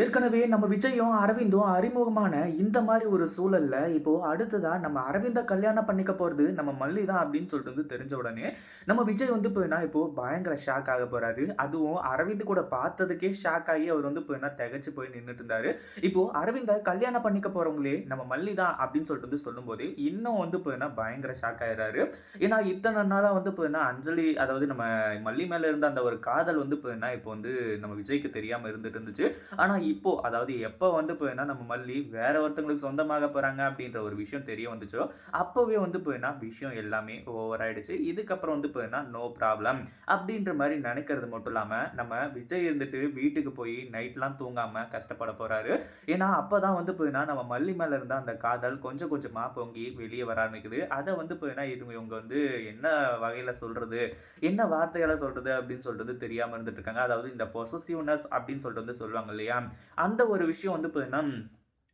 ஏற்கனவே நம்ம விஜயும், அரவிந்தும் அறிமுகமான இந்த மாதிரி ஒரு சூழல்ல, இப்போ அடுத்ததா நம்ம அரவிந்த கல்யாணம் பண்ணிக்க போறது நம்ம மல்லி தான் அப்படின்னு சொல்லிட்டு வந்து தெரிஞ்ச உடனே, நம்ம விஜய் வந்து போயினா இப்போ பயங்கர ஷாக் ஆக போறாரு. அதுவும் அரவிந்த் கூட பார்த்ததுக்கே ஷாக் ஆகி அவர் வந்து போயினா திகச்சு போய் நின்றுட்டு இருந்தாரு. இப்போ அரவிந்த கல்யாணம் பண்ணிக்க போறவங்களே நம்ம மல்லி தான் அப்படின்னு சொல்லிட்டு வந்து சொல்லும்போது, இன்னும் வந்து போயினா பயங்கர ஷாக் ஆயிடுறாரு. ஏன்னா இத்தனை நாளா வந்து போயினா அஞ்சலி அதாவது நம்ம மல்லி மேல இருந்த அந்த ஒரு காதல் வந்து போயினா இப்போ வந்து நம்ம விஜய்க்கு தெரியாம இருந்துட்டு இருந்துச்சு. ஆனா இப்போ அதாவது எப்போ வந்து பார்த்தீங்கன்னா, நம்ம மல்லி வேற ஒருத்தவங்களுக்கு சொந்தமாக போகிறாங்க அப்படின்ற ஒரு விஷயம் தெரிய வந்துச்சோ, அப்போவே வந்து பார்த்தீங்கன்னா, விஷயம் எல்லாமே ஓவர் ஆயிடுச்சு. இதுக்கப்புறம் வந்து பார்த்தீங்கன்னா, நோ ப்ராப்ளம் அப்படின்ற மாதிரி நினைக்கிறது மட்டும் இல்லாமல் நம்ம விஜய் இருந்துட்டு வீட்டுக்கு போய் நைட்லாம் தூங்காமல் கஷ்டப்பட போகிறாரு ஏன்னா, அப்போ தான் வந்து பார்த்தீங்கன்னா, நம்ம மல்லி மேலே இருந்த அந்த காதல் கொஞ்சம் கொஞ்சமாக பொங்கி வெளியே வர ஆரம்பிக்குது. அதை வந்து பார்த்தீங்கன்னா, இது இவங்க வந்து என்ன வகையில் சொல்கிறது என்ன வார்த்தையால் சொல்கிறது அப்படின்னு சொல்கிறது தெரியாமல் இருந்துட்டு இருக்காங்க. அதாவது இந்த பொசசிவ்னஸ் அப்படின்னு சொல்லிட்டு வந்து சொல்லுவாங்க இல்லையா? அந்த ஒரு விஷயம் வந்து பார்த்தீங்கன்னா,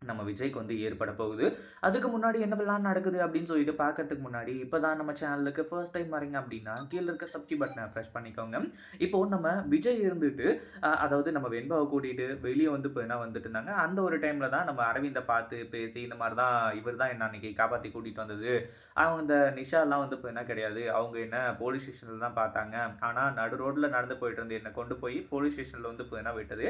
நம்ம விஜய்க்கு வந்து ஏற்பட போகுது. அதுக்கு முன்னாடி என்னவெல்லாம் நடக்குது அப்படின்னு சொல்லிட்டு பார்க்கறதுக்கு முன்னாடி, இப்போ தான் நம்ம சேனலுக்கு ஃபர்ஸ்ட் டைம் வரீங்க அப்படின்னா, கீழே இருக்க சப்ஜி பட்டனை ப்ரெஷ் பண்ணிக்கோங்க. இப்போ நம்ம விஜய் இருந்துட்டு, அதாவது நம்ம வெண்பாவை கூட்டிகிட்டு வெளியே வந்து பார்த்தீங்கன்னா வந்துட்டு இருந்தாங்க. அந்த ஒரு டைமில் தான் நம்ம அரவிந்தை பார்த்து பேசி, இந்த மாதிரி தான் இவர் தான் என்ன அன்றைக்கி காப்பாற்றி கூட்டிகிட்டு வந்தது. அவங்க இந்த நிஷாலாம் வந்து பார்த்தீங்கன்னா கிடையாது. அவங்க என்ன போலீஸ் ஸ்டேஷனில் தான் பார்த்தாங்க. ஆனால் நடு ரோட்டில் நடந்து போயிட்டு இருந்து என்னை கொண்டு போய் போலீஸ் ஸ்டேஷனில் வந்து பார்த்தீங்கன்னா விட்டது,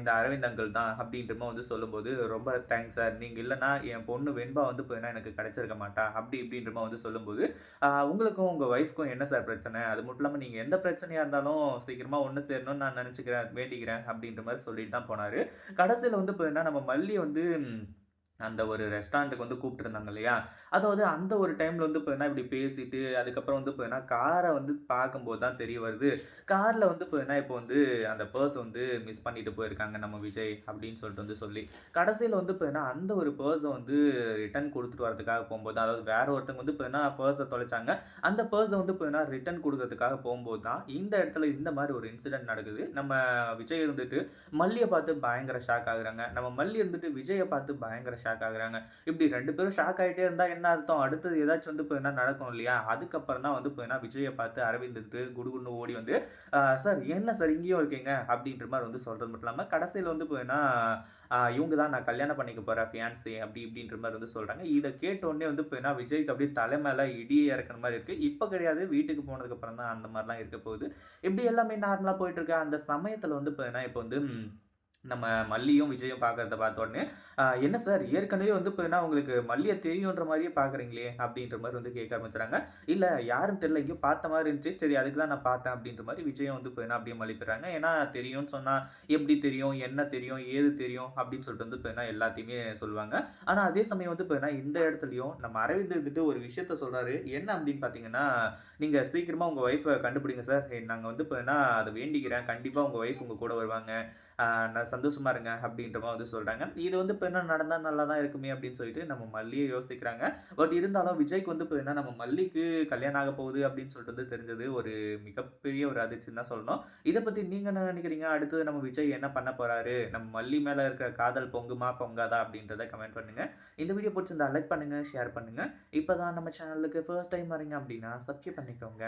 இந்த அரவிந்த் அங்கிள் தான் அப்படின்றமா வந்து சொல்லும்போது, ரொம்ப தேங்க்ஸ் சார். நீங்கள் இல்லைனா என் பொண்ணு வெண்பா வந்து பார்த்தீங்கன்னா எனக்கு கிடைச்சிருக்க மாட்டா. அப்படி இப்படின்றமா வந்து சொல்லும்போது, உங்களுக்கும் உங்கள் ஒய்ஃப்க்கும் என்ன சார் பிரச்சனை? அது மட்டும் இல்லாமல் நீங்கள் எந்த பிரச்சனையாக இருந்தாலும் சீக்கிரமாக ஒன்று சேரணும்னு நான் நினச்சிக்கிறேன் வேண்டிக்கிறேன் அப்படின்ற மாதிரி சொல்லிட்டு தான் போனார் கடைசியில் வந்து பார்த்தீங்கன்னா, நம்ம மல்லி வந்து அந்த ஒரு ரெஸ்டாரண்ட்டுக்கு வந்து கூப்பிட்டுருந்தாங்க இல்லையா? அதாவது அந்த ஒரு டைமில் வந்து பார்த்தீங்கன்னா, இப்படி பேசிட்டு, அதுக்கப்புறம் வந்து பார்த்தீங்கன்னா, காரை வந்து பார்க்கும்போது தான் தெரிய வருது. காரில் வந்து பார்த்தீங்கன்னா, இப்போ வந்து அந்த பர்ஸ் வந்து மிஸ் பண்ணிட்டு போயிருக்காங்க நம்ம விஜய் அப்படின்னு சொல்லிட்டு வந்து சொல்லி. கடைசியில் வந்து பார்த்தீங்கன்னா, அந்த ஒரு பர்ஸை வந்து ரிட்டர்ன் கொடுத்துட்டு வரதுக்காக போகும்போது அதாவது வேற ஒருத்தவங்க வந்து பார்த்தீங்கன்னா, பர்ஸை தொலைச்சாங்க. அந்த பர்ஸை வந்து பார்த்தீங்கன்னா, ரிட்டர்ன் கொடுக்கறதுக்காக போகும்போது தான், இந்த இடத்துல இந்த மாதிரி ஒரு இன்சிடென்ட் நடக்குது. நம்ம விஜய் இருந்துட்டு மல்லியை பார்த்து பயங்கர ஷாக் ஆகுறாங்க. நம்ம மல்லி இருந்துட்டு விஜயை பார்த்து பயங்கர ஷாக் ஆகுறாங்க. இப்படி ரெண்டு பேரும் ஷாக் ஆகிட்டே இருந்தால் என்ன அர்த்தம்? அடுத்தது ஏதாச்சும் வந்து இப்போ என்ன நடக்கும் இல்லையா? அதுக்கப்புறம் தான் வந்து இப்போ என்ன விஜயை பார்த்து அரவிந்துட்டு குடுகுன்னு ஓடி வந்து, சார் என்ன சார் இங்கேயும் இருக்கீங்க?" அப்படின்ற மாதிரி வந்து சொல்கிறது மட்டும் இல்லாமல் கடைசியில் வந்து இப்போ என்ன இவங்க தான் நான் கல்யாணம் பண்ணிக்க போகிறேன் ஃபியான்சி" அப்படி இப்படின்ற மாதிரி வந்து சொல்கிறாங்க இதை கேட்ட உடனே வந்து என்ன விஜய்க்கு அப்படியே தலை மேலே இடியே இறக்குற மாதிரி இருக்குது இப்போ கிடையாது, வீட்டுக்கு போனதுக்கப்புறம் தான் அந்த மாதிரிலாம் இருக்க போகுது. இப்படி எல்லாமே நார்மலாக போயிட்டுருக்கு அந்த சமயத்தில் வந்து இப்போ என்ன இப்போ வந்து நம்ம மல்லியும், விஜயும் பார்க்கறத பார்த்த உடனே, என்ன சார் ஏற்கனவே வந்து இப்போ உங்களுக்கு மல்லியை தெரியுன்ற மாதிரியே பார்க்குறீங்களே" அப்படின்ற மாதிரி வந்து கேட்க ஆரம்பிச்சுறாங்க. இல்லை யாரும் தெரியல. இங்கேயும் பார்த்த மாதிரி இருந்துச்சு. சரி அதுக்கு தான் நான் பார்த்தேன்" அப்படின்ற மாதிரி விஜயம் வந்து பார்த்தீங்கன்னா, அப்படியே மழுப்பிடுறாங்க. ஏன்னா தெரியும்னு சொன்னால் எப்படி தெரியும்? என்ன தெரியும்? ஏது தெரியும்? அப்படின்னு சொல்லிட்டு வந்து பார்த்தீங்கன்னா, எல்லாத்தையுமே சொல்லுவாங்க. ஆனால் அதே சமயம் வந்து பார்த்தீங்கன்னா, இந்த இடத்துலையும் நம்ம அரவிந்த் வந்துட்டு ஒரு விஷயத்த சொல்கிறாரு என்ன அப்படின்னு பார்த்தீங்கன்னா, நீங்கள் சீக்கிரமாக உங்கள் ஒய்ஃபை கண்டுபிடிங்க சார். நாங்கள் வந்து இப்போ என்ன அதை வேண்டிக்கிறேன். கண்டிப்பாக உங்கள் ஒய்ஃப் உங்கள் கூட வருவாங்க. நான் சந்தோஷமா இருங்க" அப்படின்ற வந்து சொல்றாங்க. இது வந்து இப்போ என்ன நடந்தா நல்லா தான் இருக்குமே அப்படின்னு சொல்லிட்டு நம்ம மல்லியை யோசிக்கிறாங்க. பட் இருந்தாலும் விஜய்க்கு வந்து இப்போ என்ன நம்ம மல்லிக்கு கல்யாணம் ஆக போகுது அப்படின்னு சொல்லிட்டு வந்து தெரிஞ்சது ஒரு மிகப்பெரிய ஒரு அதிர்ச்சின்னு தான் சொல்லணும். இதை பத்தி நீங்க என்ன நினைக்கிறீங்க அடுத்தது நம்ம விஜய் என்ன பண்ண போறாரு? நம்ம மல்லி மேல இருக்கிற காதல் பொங்குமா? பொங்காதா? அப்படின்றத கமெண்ட் பண்ணுங்க. இந்த வீடியோ பிடிச்சிருந்தா லைக் பண்ணுங்க, ஷேர் பண்ணுங்க. இப்போ தான் நம்ம சேனலுக்கு ஃபர்ஸ்ட் டைம் வரீங்க அப்படின்னா, சப்ஸ்கிரைப் பண்ணிக்கோங்க.